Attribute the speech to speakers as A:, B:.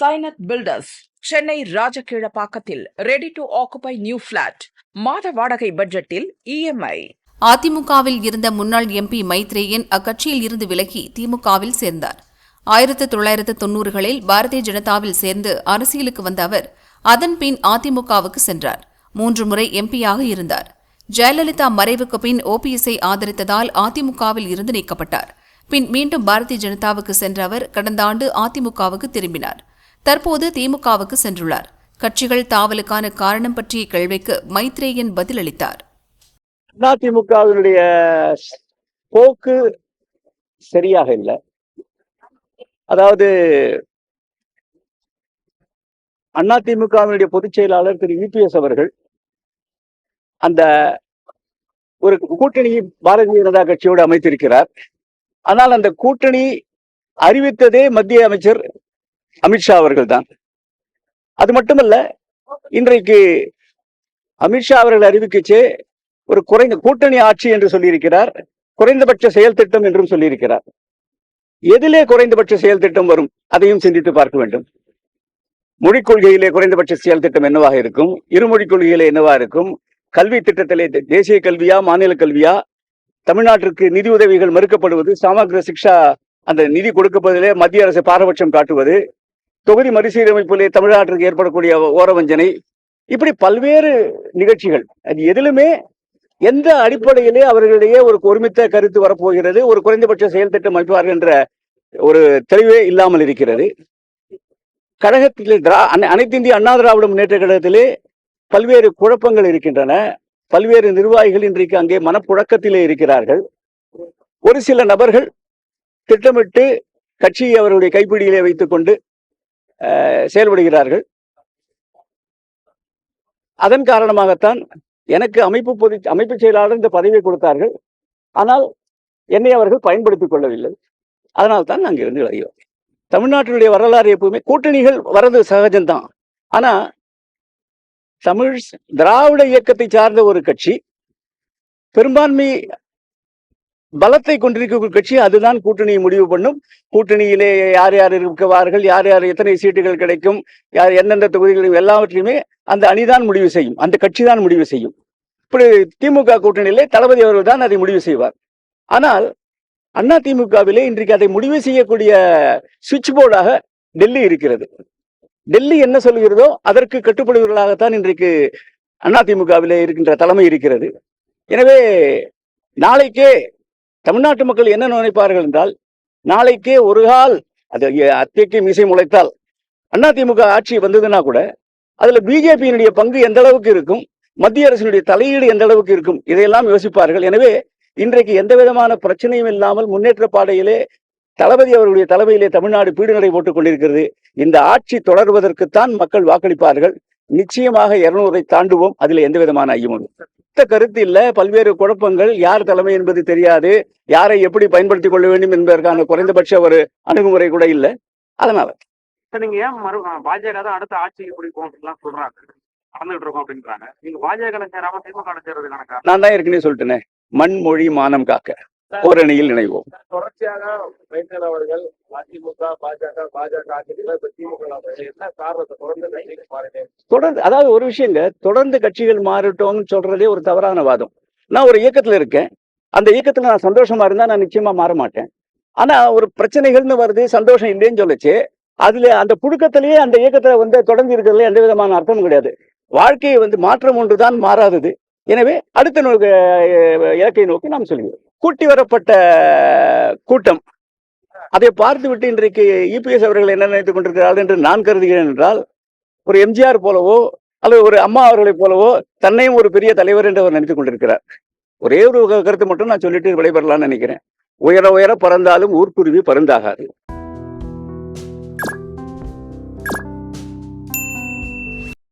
A: Sainath builders Chennai ராஜகீழப்பாக்கத்தில் ready to occupy new flat மாத வாடகை பட்ஜெட்டில் இஎம்ஐ
B: அதிமுகவில் இருந்த முன்னாள் எம்பி மைத்ரேயன் அக்கட்சியில் இருந்து விலகி திமுகவில் சேர்ந்தார். ஆயிரத்து தொள்ளாயிரத்து தொன்னூறுகளில் பாரதிய ஜனதாவில் சேர்ந்து அரசியலுக்கு வந்த அவர் அதன்பின் அதிமுகவுக்கு சென்றார். மூன்று முறை எம்பியாக இருந்தார். ஜெயலலிதா மறைவுக்கு பின் ஓபிஎஸ்ஐ ஆதரித்ததால் அதிமுகவில் இருந்து நீக்கப்பட்டார். பின் மீண்டும் பாரதிய ஜனதாவுக்கு சென்ற அவர் கடந்த ஆண்டு அதிமுகவுக்கு திரும்பினார். தற்போது திமுகவுக்கு சென்றுள்ளார். கட்சிகள் தாவலுக்கான காரணம் பற்றிய கேள்விக்கு மைத்ரேயன் பதிலளித்தார்.
C: அதிமுகவினுடைய போக்கு சரியாக இல்லை. அதாவது அதிமுகவினுடைய பொதுச் செயலாளர் திரு யூபிஎஸ் அவர்கள் அந்த ஒரு கூட்டணி பாரதிய ஜனதா கட்சியோடு அமைத்திருக்கிறார். ஆனால் அந்த கூட்டணி அறிவித்ததே மத்திய அமைச்சர் அமித்ஷா அவர்கள் தான் அது மட்டுமல்ல இன்றைக்கு அமித்ஷா அவர்கள் அறிவிக்கச்சே ஒரு குறைந்த கூட்டணி ஆட்சி என்று சொல்லியிருக்கிறார் குறைந்தபட்ச செயல் திட்டம் என்றும் சொல்லியிருக்கிறார். எதிலே குறைந்தபட்ச செயல் திட்டம் வரும் அதையும் சிந்தித்து பார்க்க வேண்டும். மொழிக் கொள்கையிலே குறைந்தபட்ச செயல் திட்டம் என்னவாக இருக்கும்? இருமொழிக் கொள்கையிலே என்னவா இருக்கும்? கல்வி திட்டத்திலே தேசிய கல்வியா மாநில கல்வியா? தமிழ்நாட்டிற்கு நிதி உதவிகள் மறுக்கப்படுவது சமகிர சிக்ஷா அந்த நிதி கொடுக்கப்படுவதிலே மத்திய அரசு பாரபட்சம் காட்டுவது தொகுதி மறுசீரமைப்பிலே தமிழ்நாட்டிற்கு ஏற்படக்கூடிய ஓரவஞ்சனை. இப்படி பல்வேறு நிகழ்ச்சிகள் அது எதிலுமே எந்த அடிப்படையிலே அவர்களிடையே ஒரு ஒருமித்த கருத்து வரப்போகிறது ஒரு குறைந்தபட்ச செயல் திட்டம் அமைப்பார்கள் என்ற ஒரு தெளிவே இல்லாமல் இருக்கிறது. கழகத்திலே திரா அனைத்து இந்திய அண்ணா திராவிட முன்னேற்ற கழகத்திலே பல்வேறு குழப்பங்கள் இருக்கின்றன. பல்வேறு நிர்வாகிகள் இன்றைக்கு அங்கே மனப்புழக்கத்திலே இருக்கிறார்கள். ஒரு சில நபர்கள் திட்டமிட்டு கட்சியை அவர்களுடைய கைப்பிடியிலே வைத்துக் கொண்டு செயல்படுகிறார்கள். அதன் காரணமாகத்தான் எனக்கு அமைப்பு பொது அமைப்பு செயலாளர் இந்த பதவியை கொடுத்தார்கள். ஆனால் என்னை அவர்கள் பயன்படுத்திக் கொள்ளவில்லை. அதனால் தான் நாங்கள் இருந்து விலகிறோம் தமிழ்நாட்டினுடைய வரலாறு எப்பவுமே கூட்டணிகள் வர்றது சகஜம்தான். ஆனா தமிழ் திராவிட இயக்கத்தை சார்ந்த ஒரு கட்சி பெரும்பான்மை பலத்தை கொண்டிருக்கக்கூடிய கட்சி அதுதான் கூட்டணியை முடிவு பண்ணும். கூட்டணியிலே யார் யார் இருக்குவார்கள் யார் யார் எத்தனை சீட்டுகள் கிடைக்கும் யார் எந்தெந்த தொகுதிகளையும் எல்லாவற்றையுமே அந்த அணிதான் முடிவு செய்யும். அந்த கட்சி தான் முடிவு செய்யும். இப்படி திமுக கூட்டணியிலே தளபதி அவர்கள் தான் அதை முடிவு செய்வார். ஆனால் அண்ணா திமுகவிலே இன்றைக்கு அதை முடிவு செய்யக்கூடிய சுவிட்ச் போர்டாக டெல்லி இருக்கிறது. டெல்லி என்ன சொல்கிறதோ அதற்கு கட்டுப்படுவர்களாகத்தான் இன்றைக்கு அண்ணா திமுகவிலே இருக்கின்ற தலைமை இருக்கிறது. எனவே நாளைக்கே தமிழ்நாட்டு மக்கள் என்ன நினைப்பார்கள் என்றால் நாளைக்கே ஒரு கால் அது அத்தைக்கு மீசை முளைத்தால் அதிமுக ஆட்சி வந்ததுன்னா கூட அதுல பிஜேபியினுடைய பங்கு எந்த அளவுக்கு இருக்கும் மத்திய அரசினுடைய தலையீடு எந்த அளவுக்கு இருக்கும் இதையெல்லாம் யோசிப்பார்கள். எனவே இன்றைக்கு எந்த விதமான பிரச்சனையும் இல்லாமல் முன்னேற்ற பாதையிலே தளபதி அவர்களுடைய தலைமையிலே தமிழ்நாடு பீடுநடை போட்டுக் கொண்டிருக்கிறது. இந்த ஆட்சி தொடர்வதற்குத்தான் மக்கள் வாக்களிப்பார்கள். நிச்சயமாக இருநூறை தாண்டுவோம். அதில் எந்த விதமான ஐயமும் சுத்த கருத்து இல்ல பல்வேறு குழப்பங்கள் யார் தலைமை என்பது தெரியாது. யாரை எப்படி பயன்படுத்திக் கொள்ள வேண்டும் என்பதற்கான குறைந்தபட்ச ஒரு அணுகுமுறை கூட இல்லை. அதனால.
D: நீங்க ஏன் மறு பாஜக தான் அடுத்த ஆட்சிக்கு பிடிக்கும் அப்படின்லாம் சொல்றாங்க. நடந்துகிட்டு இருக்கோம் அப்படின்றாங்க. நீங்க பாஜக சேராம திமுக காரணம்
C: நான் தான் ஏற்கனவே சொல்லிட்டேனே. மண் மொழி மானம் காக்க. ஓரணியில் இணைவோம்
D: தொடர்ச்சியாக வைத்தல் அவர்கள் அதிமுக பாஜக பாஜக திமுக தொடர்ந்து
C: அதாவது ஒரு விஷயங்க தொடர்ந்து கட்சிகள் மாறட்டோம்னு சொல்றதே ஒரு தவறான வாதம். நான் ஒரு இயக்கத்துல இருக்கேன். அந்த இயக்கத்துல நான் சந்தோஷமா இருந்தா நான் நிச்சயமா மாற மாட்டேன். ஆனா ஒரு பிரச்சனைகள்னு வருது சந்தோஷம் இல்லைன்னு சொல்லுச்சு. அதுல அந்த புழுக்கத்திலேயே அந்த இயக்கத்துல வந்து தொடர்ந்து இருக்கிறதுல எந்த விதமான அர்த்தமும் கிடையாது. வாழ்க்கையை வந்து மாற்றம் ஒன்றுதான் மாறாதது. எனவே அடுத்த நோக்கு இலக்கை நோக்கி நாம் சொல்கிறோம். கூட்டி வரப்பட்ட கூட்டம். அதை பார்த்துவிட்டு இன்றைக்கு இபிஎஸ் அவர்கள் என்ன நினைத்துக் கொண்டிருக்கிறார்கள் என்று நான் கருதுகிறேன் என்றால் ஒரு எம்ஜிஆர் போலவோ அல்லது ஒரு அம்மா அவர்களைப் போலவோ தன்னையும் ஒரு பெரிய தலைவர் என்று அவர் நினைத்துக் கொண்டிருக்கிறார். ஒரே ஒரு கருத்து மட்டும் நான் சொல்லிட்டு விடைபெறலாம்னு நினைக்கிறேன். உயர உயர பறந்தாலும் ஊர்க்குருவி பறந்தாகாது